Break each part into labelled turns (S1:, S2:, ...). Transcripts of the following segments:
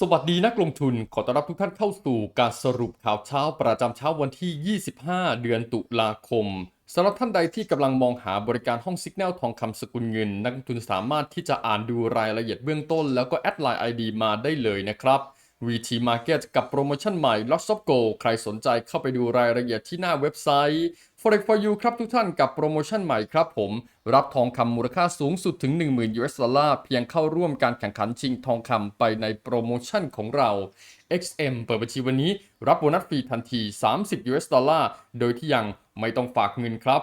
S1: สวัสดีนักลงทุนขอต้อนรับทุกท่านเข้าสู่การสรุปข่าวเช้าประจำเช้าวันที่ 25 เดือนตุลาคมสำหรับท่านใดที่กำลังมองหาบริการห้องสิกแนลทองคำสกุลเงิน นักลงทุนสามารถที่จะอ่านดูรายละเอียดเบื้องต้น แล้วก็แอดไลน์ ID มาได้เลยนะครับ VT Market กับโปรโมชั่นใหม่ Lots of Go ใครสนใจเข้าไปดูรายละเอียดที่หน้าเว็บไซต์ Forex for you ครับทุกท่านกับโปรโมชั่นใหม่ครับผม รับทองคำมูลค่าสูงสุดถึง 10,000 US ดอลลาร์เพียงเข้าร่วมการแข่งขันชิงทองคำไปในโปรโมชั่นของเรา XM เปิดบัญชีวันนี้ รับโบนัสฟรีทันที 30 US ดอลลาร์โดยที่ยังไม่ต้องฝากเงินครับ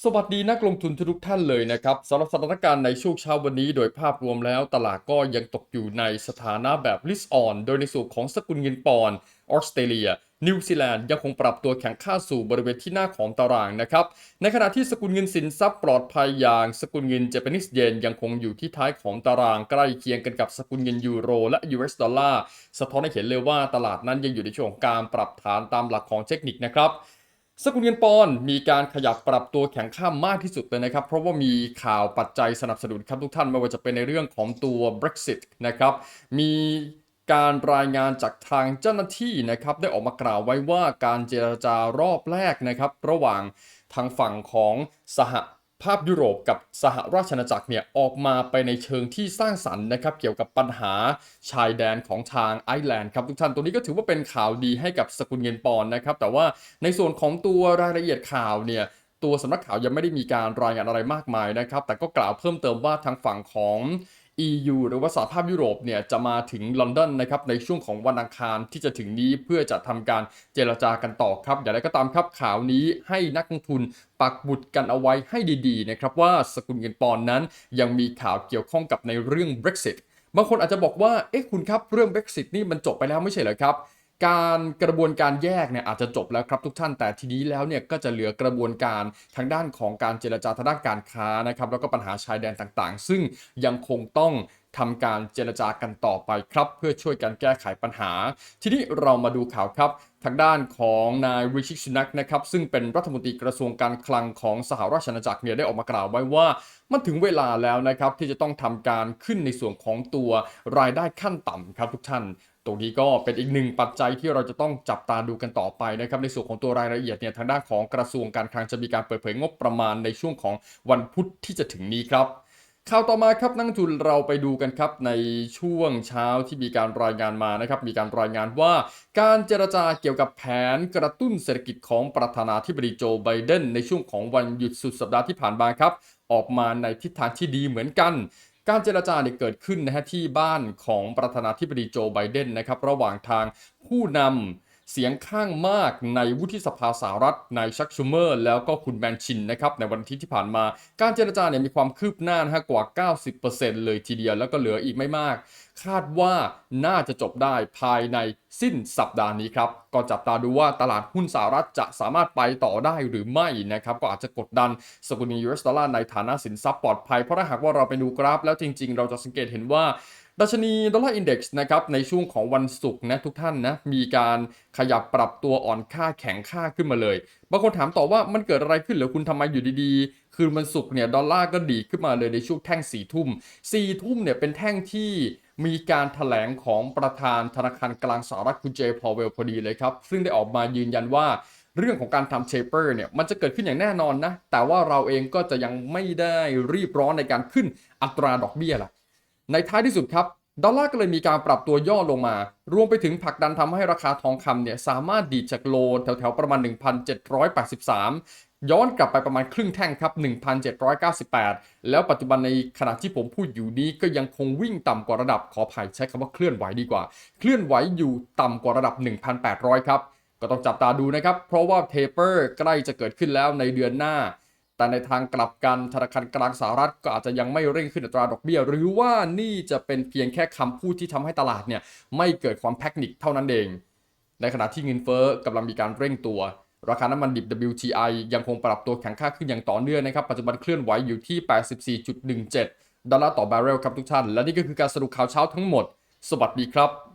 S1: สวัสดีนักลงทุนทุกท่านเลยนะครับสำหรับสถานการณ์ในช่วงเช้าวันนี้ โดยภาพรวมแล้วตลาดก็ยังตกอยู่ในสถานะแบบ risk on โดยในส่วนของสกุลเงินปอนด์ออสเตรเลีย นิวซีแลนด์ยังคงปรับตัวแข็งค่าสู่บริเวณที่หน้าของตารางนะครับ ในขณะที่สกุลเงินสินทรัพย์ปลอดภัยอย่างสกุลเงินเจแปนิสเยนยังคงอยู่ที่ท้ายของตารางใกล้เคียงกันกับสกุลเงินยูโรและ US ดอลลาร์สะท้อนให้เห็นเลยว่าตลาดนั้นยังอยู่ในช่วงการปรับฐานตามหลักของเทคนิคนะครับ สกุลเงินปอนด์มีการขยับปรับตัวแข็งค่ามากที่สุดเลยนะครับ เพราะว่ามีข่าวปัจจัยสนับสนุนครับทุกท่านไม่ว่าจะเป็นในเรื่องของตัว Brexit นะครับมีการรายงานจากทางเจ้าหน้าที่นะครับได้ออกมากล่าวไว้ว่าการเจรจารอบแรกนะครับ ระหว่างทางฝั่งของสห ภาพยุโรปกับสหราชอาณาจักรเนี่ยออกมาไปในเชิงที่สร้างสรรค์นะครับเกี่ยวกับปัญหาชายแดนของทางไอร์แลนด์ครับทุกท่านตัวนี้ก็ถือว่าเป็นข่าวดีให้กับสกุลเงินปอนด์นะครับแต่ว่าในส่วนของตัวรายละเอียดข่าวเนี่ยตัวสำนักข่าวยังไม่ได้มีการรายงานอะไรมากมายนะครับแต่ก็กล่าวเพิ่มเติมว่าทางฝั่งของ EU หรือว่าสหภาพยุโรปเนี่ยจะมาถึงลอนดอนนะครับในช่วงของวันอังคารที่จะถึงนี้เพื่อจะทำการเจรจากันต่อครับ อย่างไรก็ตามครับข่าวนี้ให้นักลงทุนปักบุตรกันเอาไว้ให้ดีๆนะครับว่าสกุลเงินปอนด์นั้นยังมีข่าวเกี่ยวข้องกับในเรื่อง Brexit บางคนอาจจะบอกว่าเอ๊ะคุณครับเรื่อง Brexit นี่มันจบไปแล้วไม่ใช่เหรอครับ การกระบวนการแยกเนี่ยอาจจะจบแล้วครับทุกท่าน แต่ทีนี้แล้วเนี่ยก็จะเหลือกระบวนการทางด้านของการเจรจาทางด้านการค้านะครับแล้วก็ปัญหาชายแดนต่างๆ ซึ่งยังคงต้องทำการเจรจากันต่อไปครับ เพื่อช่วยกันแก้ไขปัญหา ทีนี้เรามาดูข่าวครับ ทางด้านของนายริชิสุนักนะครับซึ่งเป็นรัฐมนตรีกระทรวงการคลังของสหราชอาณาจักรเนี่ยได้ออกมากล่าวไว้ว่า มันถึงเวลาแล้วนะครับที่จะต้องทำการขึ้นในส่วนของตัวรายได้ขั้นต่ำครับทุกท่าน ตรงนี้ก็เป็นอีกหนึ่งปัจจัยที่เราจะต้องจับตาดูกันต่อไปนะครับในส่วนของตัวรายละเอียดเนี่ยทางด้านของกระทรวงการคลังจะมีการเปิดเผยงบประมาณในช่วงของวันพุธที่จะถึงนี้ครับข่าวต่อมาครับนักลงทุนเราไปดูกันครับในช่วงเช้าที่มีการรายงานมานะครับมีการรายงานว่า การเจรจาเกี่ยวกับแผนกระตุ้นเศรษฐกิจของประธานาธิบดีโจไบเดนในช่วงของวันหยุดสุดสัปดาห์ที่ผ่านมาครับออกมาในทิศทางที่ดีเหมือนกัน การเจรจาเนี่ยเกิดขึ้นนะฮะที่บ้านของประธานาธิบดีโจไบเดนนะครับระหว่างทางผู้นำ เสียงข้างมากในวุฒิสภาสหรัฐนายชักชูเมอร์ แล้วก็คุณแมนชินนะครับในวันอาทิตย์ที่ผ่านมา การเจรจาเนี่ยมีความคืบหน้านะฮะกว่า 90%เลยทีเดียวแล้วก็เหลืออีกไม่มาก คาดว่าน่าจะจบได้ภายในสิ้นสัปดาห์นี้ครับ ก็จับตาดูว่าตลาดหุ้นสหรัฐจะสามารถไปต่อได้หรือไม่นะครับ ก็อาจจะกดดันสกุลเงิน US ดอลลาร์ในฐานะสินทรัพย์ปลอดภัยเพราะถ้าหากว่าเราไปดูกราฟ แล้วจริง ๆ เราจะสังเกตเห็นว่า ดัชนีดอลลาร์อินเด็กซ์นะครับในช่วงของวันศุกร์นะทุกท่านนะมีการขยับปรับตัวอ่อนค่าแข็งค่าขึ้นมาเลยบางคนถามต่อว่ามันเกิดอะไรขึ้นหรือคุณทำไมอยู่ดีๆ คืนวันศุกร์เนี่ยดอลลาร์ก็ดีขึ้นมาเลยในช่วงแท่งสี่ทุ่มสี่ทุ่มเนี่ยเป็นแท่งที่มีการถแถลงของประธานธนาคารกลางสหรัฐคุณเจพอเวลพอดีเลยครับ ซึ่งได้ออกมายืนยันว่าเรื่องของการทำเชเปอร์เนี่ยมันจะเกิดขึ้นอย่างแน่นอนนะ แต่ว่าเราเองก็จะยังไม่ได้รีบร้อนในการขึ้นอัตราดอกเบี้ยล่ะ ในท้ายที่สุดครับดอลลาร์ก็เลยมีการปรับตัวย่อลงมา รวมไปถึงผลักดันทำให้ราคาทองคำเนี่ยสามารถดีดจากโลแถวๆประมาณ 1,783 ย้อนกลับไปประมาณครึ่งแท่งครับ 1,798 แล้วปัจจุบันในขณะที่ผมพูดอยู่นี้ก็ยังคงวิ่งต่ำกว่าระดับขออภัยใช้คำว่าเคลื่อนไหวดีกว่า เคลื่อนไหวอยู่ต่ำกว่าระดับ 1,800 ครับ ก็ต้องจับตาดูนะครับ เพราะว่าเทเปอร์ใกล้จะเกิดขึ้นแล้วในเดือนหน้า แต่ในทางกลับกันธนาคารกลางสหรัฐก็อาจจะยังไม่เร่งขึ้นอัตราดอกเบี้ย หรือว่านี่จะเป็นเพียงแค่คำพูดที่ทำให้ตลาดเนี่ยไม่เกิดความแพนิคเท่านั้นเอง ในขณะที่เงินเฟ้อกำลังมีการเร่งตัว ราคาน้ำมันดิบ WTI ยังคงปรับตัวแข็งค่าขึ้นอย่างต่อเนื่องนะครับ ปัจจุบันเคลื่อนไหวอยู่ที่ 84.17 ดอลลาร์ต่อบาร์เรลครับทุกท่าน และนี่ก็คือการสรุปข่าวเช้าทั้งหมด สวัสดีครับ